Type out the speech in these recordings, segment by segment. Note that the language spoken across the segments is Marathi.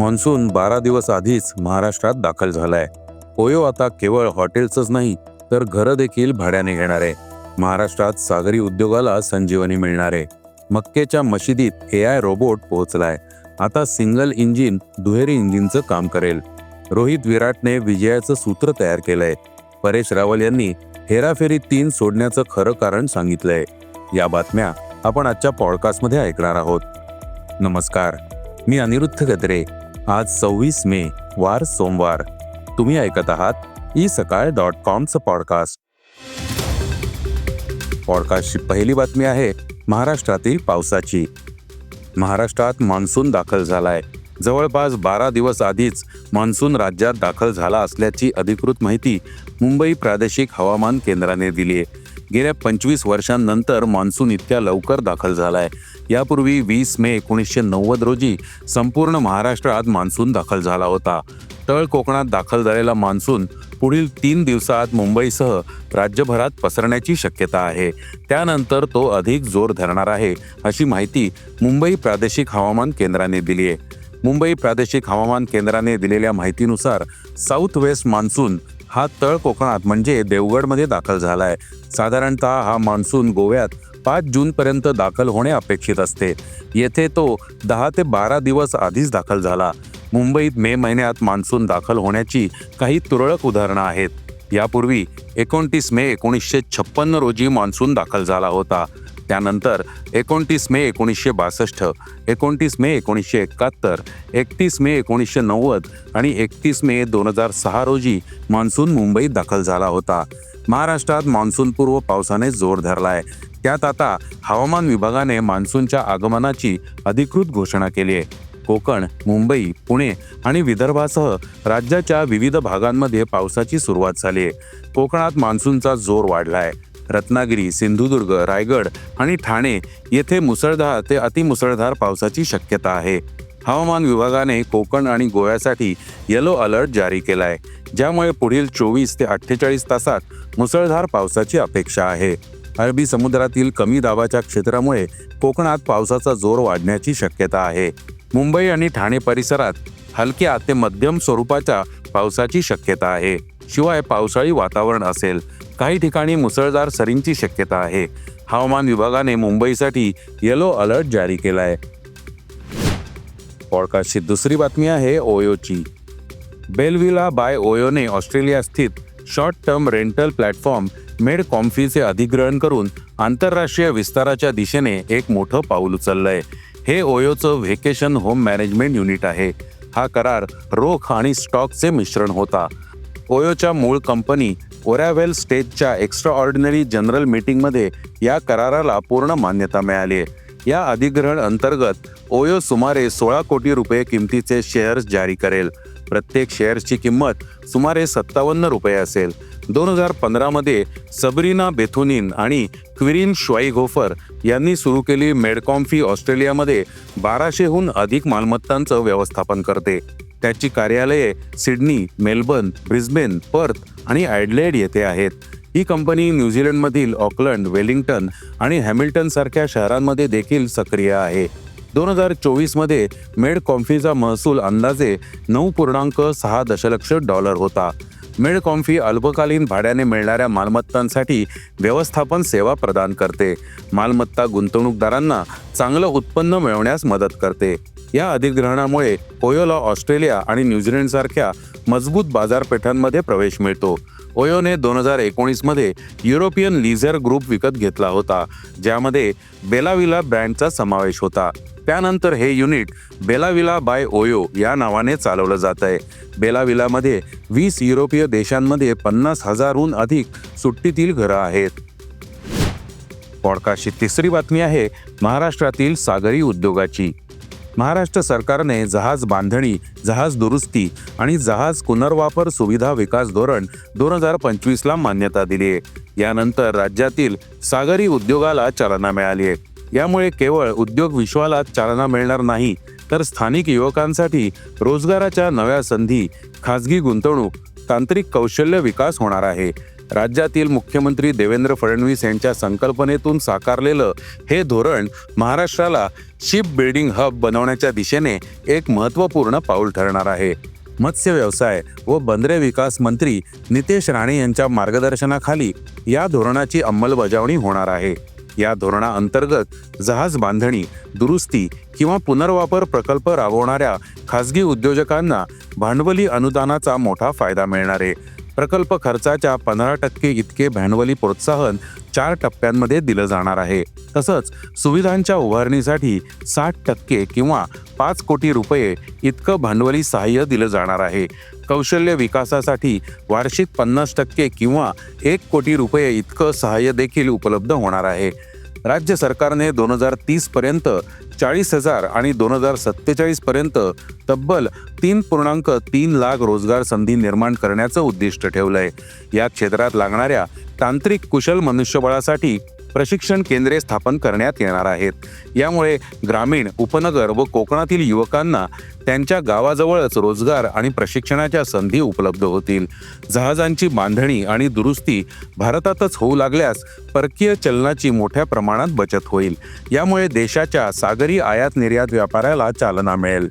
मान्सून बारा दिवस आधीच महाराष्ट्रात दाखल झालाय. ओयो आता केवळ हॉटेल्सच नाही तर घरं देखील भाड्याने घेणार. आहे महाराष्ट्रात सागरी उद्योगाला संजीवनी मिळणार. आहे मक्केच्या मशिदीत ए आय रोबोट पोहोचलाय. आता सिंगल इंजिन दुहेरी इंजिनचं काम करेल. रोहित विराटने विजयाचं सूत्र तयार केलंय. परेश रावल यांनी हेराफेरी तीन सोडण्याचं खरं कारण सांगितलंय. या बातम्या आपण आजच्या पॉडकास्टमध्ये ऐकणार आहोत. नमस्कार मी अनिरुद्ध गद्रे. आज सव्वीस मे वार सोमवार. तुम्ही ऐकत आहात ई सकाळ डॉट कॉमचं पॉडकास्ट. पॉडकास्टची पहिली बातमी आहे महाराष्ट्रातील पावसाची. महाराष्ट्रात मान्सून दाखल झालाय. जवळपास बारा दिवस आधीच मान्सून राज्यात दाखल झाला असल्याची अधिकृत माहिती मुंबई प्रादेशिक हवामान केंद्राने दिली आहे गेल्या पंचवीस वर्षांनंतर मान्सून इतक्या लवकर दाखल झालाय. यापूर्वी वीस मे एकोणीसशे नव्वद रोजी संपूर्ण महाराष्ट्रात मान्सून दाखल झाला होता. तळ कोकणात दाखल झालेला मान्सून पुढील तीन दिवसात मुंबईसह राज्यभरात पसरण्याची शक्यता आहे. त्यानंतर तो अधिक जोर धरणार आहे अशी माहिती मुंबई प्रादेशिक हवामान केंद्राने दिली आहे. मुंबई प्रादेशिक हवामान केंद्राने दिलेल्या माहितीनुसार साऊथ वेस्ट मान्सून हा तळ कोकणात म्हणजे देवगडमध्ये दाखल झालाय. साधारणतः हा मान्सून गोव्यात पाच जूनपर्यंत दाखल होणे अपेक्षित असते. येथे तो दहा ते बारा दिवस आधीच दाखल झाला. मुंबईत मे महिन्यात मान्सून दाखल होण्याची काही तुरळक उदाहरणं आहेत. यापूर्वी एकोणतीस मे एकोणीसशे छप्पन्न रोजी मान्सून दाखल झाला होता. त्यानंतर एकोणतीस मे एकोणीसशे बासष्ट एकोणतीस मे एकोणीसशे एकाहत्तर एकतीस मे एकोणीसशे नव्वद आणि एकतीस मे दोन हजार सहा रोजी मान्सून मुंबईत दाखल झाला होता. महाराष्ट्रात मान्सूनपूर्व पावसाने जोर धरलाय. त्यात आता हवामान विभागाने मान्सूनच्या आगमनाची अधिकृत घोषणा केली आहे. कोकण मुंबई पुणे आणि विदर्भासह राज्याच्या विविध भागांमध्ये पावसाची सुरुवात झाली आहे. कोकणात मान्सूनचा जोर वाढलाय. रत्नागिरी सिंधुदुर्ग रायगड आणि ठाणे येथे मुसळधार ते अतिमुसळधार पावसाची शक्यता आहे. हवामान विभागाने कोकण आणि गोव्यासाठी येलो अलर्ट जारी केलाय ज्यामुळे पुढील चोवीस ते अठ्ठेचाळीस तासात मुसळधार पावसाची अपेक्षा आहे. अरबी समुद्रातील कमी दाबाच्या क्षेत्रामुळे कोकणात पावसाचा जोर वाढण्याची शक्यता आहे. मुंबई आणि ठाणे परिसरात हलक्या ते मध्यम स्वरूपाच्या पावसाची शक्यता आहे. शिवाय पावसाळी वातावरण असेल. काही ठिकाणी मुसळधार सरींची शक्यता आहे. हवामान विभागाने मुंबईसाठी येलो अलर्ट जारी केला आहे पॉडकास्टची दुसरी बातमी आहे ओयोची. बेलविला बाय ओयोने ऑस्ट्रेलिया स्थित शॉर्ट टर्म रेंटल प्लॅटफॉर्म मेड कॉम्फीचे अधिग्रहण करून आंतरराष्ट्रीय विस्ताराच्या दिशेने एक मोठं पाऊल उचललंय. हे ओयोचं व्हेकेशन होम मॅनेजमेंट युनिट आहे. हा करार रोख आणि स्टॉकचे मिश्रण होता. ओयोच्या मूळ कंपनी ओरॅवेल स्टेजच्या एक्स्ट्रा ऑर्डिनरी जनरल मीटिंगमध्ये या कराराला पूर्ण मान्यता मिळाली आहे. या अधिग्रहण अंतर्गत ओयो सुमारे सोळा कोटी रुपये किमतीचे शेअर्स जारी करेल. प्रत्येक शेअर्सची किंमत सुमारे सत्तावन्न रुपये असेल. दोन हजार पंधरामध्ये सबरीना बेथुनिन आणि क्विरिन श्वाईघोफर यांनी सुरू केली मेडकॉम्फी ऑस्ट्रेलियामध्ये बाराशेहून अधिक मालमत्तांचं व्यवस्थापन करते. त्याची कार्यालये सिडनी मेलबर्न ब्रिस्बेन पर्थ आणि ॲडलेड येथे आहेत. ही कंपनी न्यूझीलंडमधील ऑकलंड वेलिंग्टन आणि हॅमिल्टन सारख्या शहरांमध्ये देखील सक्रिय आहे. दोन हजार चोवीसमध्ये मेड कॉम्फीचा महसूल अंदाजे नऊ पूर्णांक सहा दशलक्ष डॉलर होता. मेड कॉम्फी अल्पकालीन भाड्याने मिळणाऱ्या मालमत्तांसाठी व्यवस्थापन सेवा प्रदान करते. मालमत्ता गुंतवणूकदारांना चांगलं उत्पन्न मिळवण्यास मदत करते. या अधिग्रहणामुळे ओयोला ऑस्ट्रेलिया आणि न्यूझीलंडसारख्या मजबूत बाजारपेठांमध्ये प्रवेश मिळतो. ओयोने दोन हजार एकोणीसमध्ये युरोपियन लीझर ग्रुप विकत घेतला होता ज्यामध्ये बेलाविला ब्रँडचा समावेश होता. त्यानंतर हे युनिट बेलाविला बाय ओयो या नावाने चालवलं जात आहे बेलाविलामध्ये वीस युरोपीय देशांमध्ये पन्नास हजारहून अधिक सुट्टीतील घरं आहेत. पॉडकास्टची तिसरी बातमी आहे महाराष्ट्रातील सागरी उद्योगाची. महाराष्ट्र सरकारने जहाज बांधणी जहाज दुरुस्ती आणि जहाज पुनर्वापर सुविधा विकास धोरण दोन हजार पंचवीसला मान्यता दिली आहे. यानंतर राज्यातील सागरी उद्योगाला चालना मिळाली आहे. यामुळे केवळ उद्योग विश्वाला चालना मिळणार नाही तर स्थानिक युवकांसाठी रोजगाराच्या नव्या संधी खाजगी गुंतवणूक तांत्रिक कौशल्य विकास होणार आहे. राज्यातील मुख्यमंत्री देवेंद्र फडणवीस यांच्या संकल्पनेतून साकारलेलं हे धोरण महाराष्ट्राला शिप बिल्डिंग हब बनवण्याच्या दिशेने एक महत्त्वपूर्ण पाऊल ठरणार आहे. मत्स्य व्यवसाय व बंदरे विकास मंत्री नितेश राणे यांच्या मार्गदर्शनाखाली या धोरणाची अंमलबजावणी होणार आहे. या धोरणाअंतर्गत जहाज बांधणी दुरुस्ती किंवा पुनर्वापर प्रकल्प राबवणाऱ्या खासगी उद्योजकांना भांडवली अनुदानाचा मोठा फायदा मिळणार आहे. प्रकल्प खर्चाच्या पंधरा टक्के इतके भांडवली प्रोत्साहन चार टप्प्यांमध्ये दिलं जाणार आहे. तसंच सुविधांच्या उभारणीसाठी साठ टक्के किंवा पाच कोटी रुपये इतकं भांडवली सहाय्य दिलं जाणार आहे. कौशल्य विकासासाठी वार्षिक पन्नास टक्के किंवा एक कोटी रुपये इतकं सहाय्य देखील उपलब्ध होणार आहे. राज्य सरकारने दोन हजार तीस पर्यंत चाळीस हजार आणि दोन हजार सत्तेचाळीस पर्यंत तब्बल तीन पूर्णांक तीन लाख रोजगार संधी निर्माण करण्याचं उद्दिष्ट ठेवलंय. या क्षेत्रात लागणाऱ्या तांत्रिक कुशल मनुष्यबळासाठी प्रशिक्षण केंद्रे स्थापन करण्यात येणार आहेत. यामुळे ग्रामीण उपनगर व कोकणातील युवकांना त्यांच्या गावाजवळच रोजगार आणि प्रशिक्षणाच्या संधी उपलब्ध होतील. जहाजांची बांधणी आणि दुरुस्ती भारतातच होऊ लागल्यास परकीय चलनाची मोठ्या प्रमाणात बचत होईल. यामुळे देशाच्या सागरी आयात निर्यात व्यापाराला चालना मिळेल.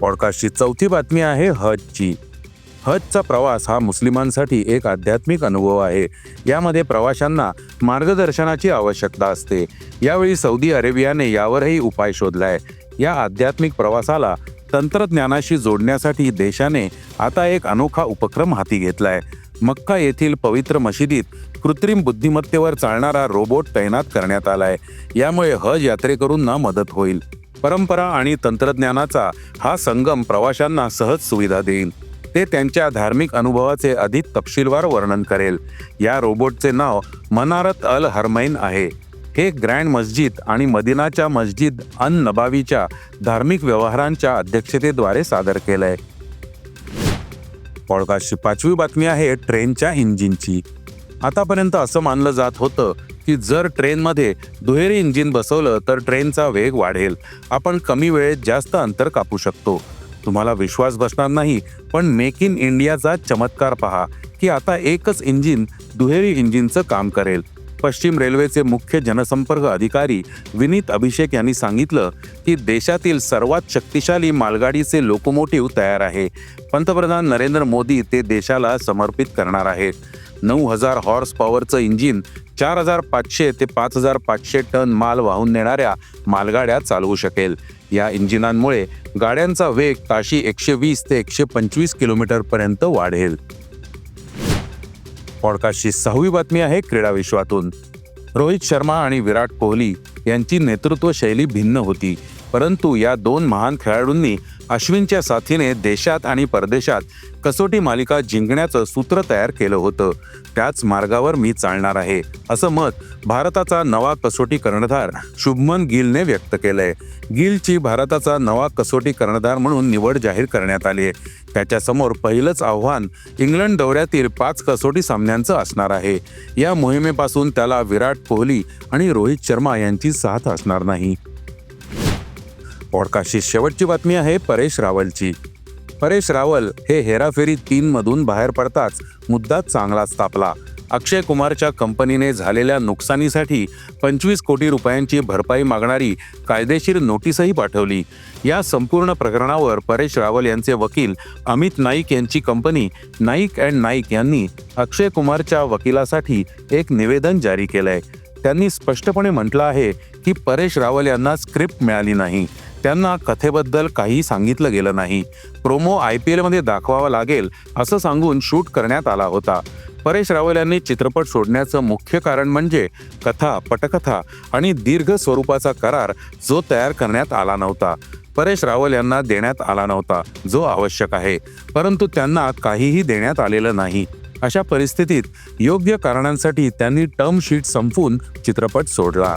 पॉडकास्टची चौथी बातमी आहे हजची. हजचा प्रवास हा मुस्लिमांसाठी एक आध्यात्मिक अनुभव आहे. यामध्ये प्रवाशांना मार्गदर्शनाची आवश्यकता असते. यावेळी सौदी अरेबियाने यावरही उपाय शोधलाय. या आध्यात्मिक प्रवासाला तंत्रज्ञानाशी जोडण्यासाठी देशाने आता एक अनोखा उपक्रम हाती घेतलाय. मक्का येथील पवित्र मशिदीत कृत्रिम बुद्धिमत्तेवर चालणारा रोबोट तैनात करण्यात आलाय. यामुळे हज यात्रेकरूंना मदत होईल. परंपरा आणि तंत्रज्ञानाचा हा संगम प्रवाशांना सहज सुविधा देईल ते त्यांच्या धार्मिक अनुभवाचे अधिक तपशीलवार वर्णन करेल. या रोबोटचे नाव मनारत अल हरमैन आहे. हे ग्रँड मस्जिद आणि मदिनाच्या मस्जिद अन नबावीच्या धार्मिक व्यवहारांच्या अध्यक्षतेद्वारे सादर केलंय. पॉडकास्टची पाचवी बातमी आहे ट्रेनच्या इंजिनची. आतापर्यंत असं मानलं जात होतं की जर ट्रेनमध्ये दुहेरी इंजिन बसवलं तर ट्रेनचा वेग वाढेल. आपण कमी वेळेत जास्त अंतर कापू शकतो. तुम्हाला विश्वास बसणार नाही पण मेक इन इंडियाचा चमत्कार पहा की आता एकच इंजिन दुहेरी इंजिनचं काम करेल. पश्चिम रेल्वेचे मुख्य जनसंपर्क अधिकारी विनीत अभिषेक यांनी सांगितलं की देशातील सर्वात शक्तिशाली मालगाडीचे लोकोमोटिव्ह तयार आहे. पंतप्रधान नरेंद्र मोदी ते देशाला समर्पित करणार आहेत. नऊ हजार हॉर्स पॉवरचं इंजिन चार हजार पाचशे ते पाच हजार पाचशे टन माल वाहून नेणाऱ्या मालगाड्या चालवू शकेल. या इंजिनांमुळे गाड्यांचा वेग ताशी एकशे वीस ते एकशे पंचवीस किलोमीटर पर्यंत वाढेल. पॉडकास्टची सहावी बातमी आहे क्रीडा विश्वातून. रोहित शर्मा आणि विराट कोहली यांची नेतृत्व शैली भिन्न होती परंतु या दोन महान खेळाडूंनी अश्विनच्या साथीने देशात आणि परदेशात कसोटी मालिका जिंकण्याचं सूत्र तयार केलं होतं. त्याच मार्गावर मी चालणार आहे असं मत भारताचा नवा कसोटी कर्णधार शुभमन गिलने व्यक्त केलंय. गिलची भारताचा नवा कसोटी कर्णधार म्हणून निवड जाहीर करण्यात आली आहे. त्याच्यासमोर पहिलंच आव्हान इंग्लंड दौऱ्यातील पाच कसोटी सामन्यांचं असणार आहे. या मोहिमेपासून त्याला विराट कोहली आणि रोहित शर्मा यांची साथ असणार नाही. पॉडकास्टची शेवटची बातमी आहे परेश रावलची. परेश रावल हे हेराफेरी तीन मधून बाहेर पडताच मुद्दा चांगलाच तापला अक्षय कुमारच्या कंपनीने झालेल्या नुकसानीसाठी पंचवीस कोटी रुपयांची भरपाई मागणारी कायदेशीर नोटीसही पाठवली. या संपूर्ण प्रकरणावर परेश रावल यांचे वकील अमित नाईक यांची कंपनी नाईक अँड नाईक यांनी अक्षय कुमारच्या वकिलासाठी एक निवेदन जारी केलंय. त्यांनी स्पष्टपणे म्हटलं आहे की परेश रावल यांना स्क्रिप्ट मिळाली नाही. त्यांना कथेबद्दल काही सांगितलं गेलं नाही. प्रोमो आय पी एलमध्ये दाखवावा लागेल असं सांगून शूट करण्यात आला होता. परेश रावल यांनी चित्रपट सोडण्याचं मुख्य कारण म्हणजे कथा पटकथा आणि दीर्घ स्वरूपाचा करार जो तयार करण्यात आला नव्हता. परेश रावल यांना देण्यात आला नव्हता जो आवश्यक आहे. परंतु त्यांना काहीही देण्यात आलेलं नाही. अशा परिस्थितीत योग्य कारणांसाठी त्यांनी टर्म शीट संपवून चित्रपट सोडला.